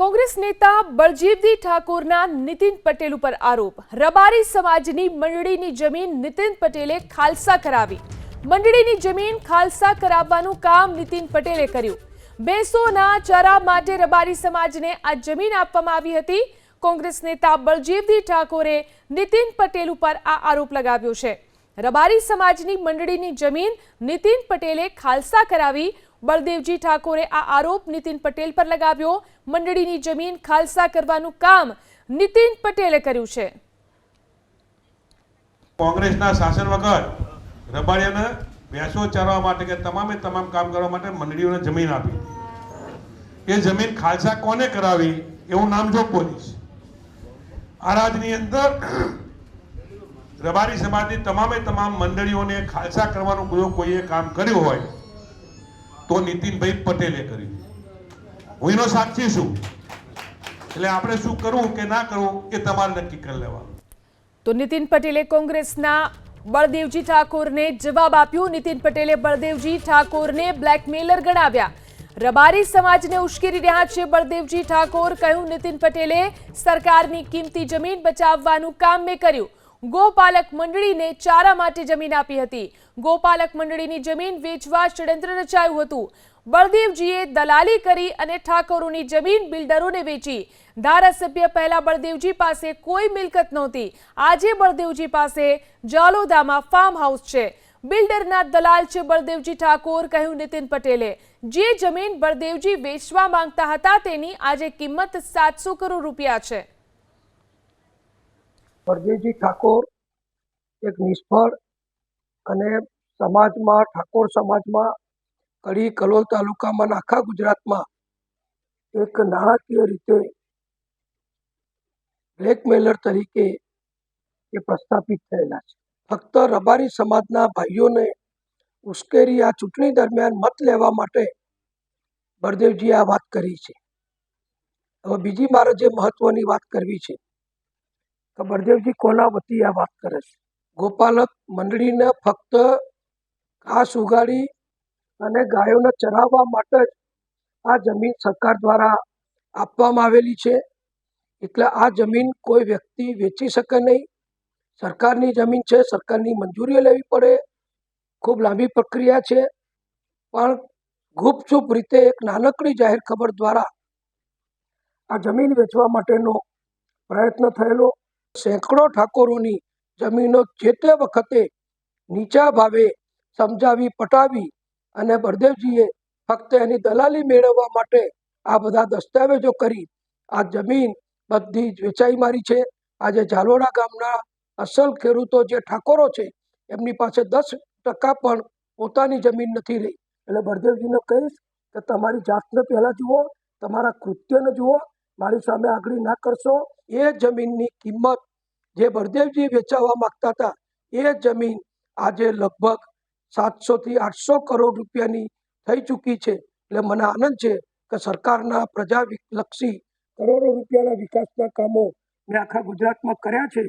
કોંગ્રેસ નેતા બળજીવજી ઠાકોરના નીતિન પટેલ ઉપર આરોપ. રબારી સમાજની મંડળીની જમીન નીતિન પટેલે ખાલસા કરાવી. મંડળીની જમીન ખાલસા કરાવવાનું કામ નીતિન પટેલે કર્યું. બેસોના ચરા માટે રબારી સમાજને આ જમીન આપવામાં આવી હતી. કોંગ્રેસ નેતા બળજીવજી ઠાકોરે નીતિન પટેલ ઉપર આ આરોપ લગાવ્યો છે. રબારી સમાજની મંડળીની જમીન નીતિન પટેલે ખાલસા કરાવી. બળદેવજી ઠાકોરે આ આરોપ નીતિન પટેલ પર લગાવ્યો. મંડળીની જમીન ખાલસા કરવાનું કામ નીતિન પટેલે કર્યું છે. કોંગ્રેસના શાસન વગર રબાડિયાને ભેંસો ચરવા માટે કે તમામે તમામ કામ કરવા માટે મંડળીઓને જમીન આપી. એ જમીન ખાલસા કોને કરાવી? એવું નામ જો પોલીસ આ રાજની અંદર રબારી સમાજની તમામે તમામ મંડળીઓને ખાલસા કરવાનું જો કોઈએ કામ કર્યું હોય તો નીતિનભાઈ પટેલે કરી હું એનો સાક્ષી છું એટલે આપણે શું કરવું કે ના કરવું એ તમારે નક્કી કરી લેવાનું. તો નીતિન પટેલે કોંગ્રેસના બળદેવજી ઠાકોરને જવાબ આપ્યો. નીતિન પટેલે બળદેવજી ઠાકોરને બ્લેકમેલર ગણાવ્યા. રબારી સમાજને ઉશ્કેરી રહ્યા છે બળદેવજી ઠાકોર. કહ્યું, નીતિન પટેલે સરકારની કિંમતી જમીન બચાવવાનું કામ મેં કર્યું. ગોપાલક મંડળીને ચારા માટે જમીન આપી હતી. ગોપાલક મંડળીની જમીન વેચવા ષડયંત્ર રચાયું હતું. બળદેવજીએ દલાલી કરી અને ઠાકોરોની જમીન બિલ્ડરોને વેચી. ધારાસભ્ય પહેલા બળદેવજી પાસે કોઈ મિલકત નહોતી. આજે બળદેવજી પાસે જાલોદામાં ફાર્મ હાઉસ છે. બિલ્ડરના દલાલ છે બળદેવજી ઠાકોર, કહ્યું નીતિન પટેલે. જે જમીન બળદેવજી વેચવા માંગતા હતા તેની આજે કિંમત સાતસો કરોડ રૂપિયા છે. પરદેવજી ઠાકોર એક નિષ્ફળ અને સમાજમાં, ઠાકોર સમાજમાં, કડી કલોલ તાલુકામાં, આખા ગુજરાતમાં એક નાણાકીય રીતે બ્લેકમેલર તરીકે એ પ્રસ્થાપિત થયેલા છે. ફક્ત રબારી સમાજના ભાઈઓને ઉશ્કેરી આ ચૂંટણી દરમિયાન મત લેવા માટે બળદેવજીએ આ વાત કરી છે. હવે બીજી મારે જે મહત્વની વાત કરવી છે કે બળદેવજી કોના વતી આ વાત કરે છે? ગોપાલક મંડળીને ફક્ત ઘાસ ઉગાડી અને ગાયોને ચરાવવા માટે જ આ જમીન સરકાર દ્વારા આપવામાં આવેલી છે. એટલે આ જમીન કોઈ વ્યક્તિ વેચી શકે નહીં. સરકારની જમીન છે, સરકારની મંજૂરી લેવી પડે. ખૂબ લાંબી પ્રક્રિયા છે. પણ ગુપચુપ રીતે એક નાનકડી જાહેર ખબર દ્વારા આ જમીન વેચવા માટેનો પ્રયત્ન થયેલો સેંકડો ઠાકોરોની જમીનો જે તે વખતે નીચા ભાવે સમજાવી, પટાવી અને બળદેવજીએ ફક્ત એની દલાલી મેળવવા માટે આ બધા દસ્તાવેજો કરી, આ જમીન બધી જ વેચાઈ મારી છે. આજે ઝાલોડા ગામના અસલ ખેડૂતો જે ઠાકોરો છે, એમની પાસે દસ ટકા પણ પોતાની જમીન નથી રહી. એટલે બળદેવજીને કહીશ કે તમારી જાતને પહેલાં જુઓ, તમારા કૃત્યને જુઓ મારી સામે આગળ ના કરશો? એ જમીનની કિંમત જે બળદેવજી વેચાવવા માગતા હતા, એ જમીન આજે લગભગ સાતસોથી આઠસો કરોડ રૂપિયાની થઈ ચૂકી છે. એટલે મને આનંદ છે કે સરકારના પ્રજાલક્ષી કરોડો રૂપિયાના વિકાસના કામો મેં આખા ગુજરાતમાં કર્યા છે.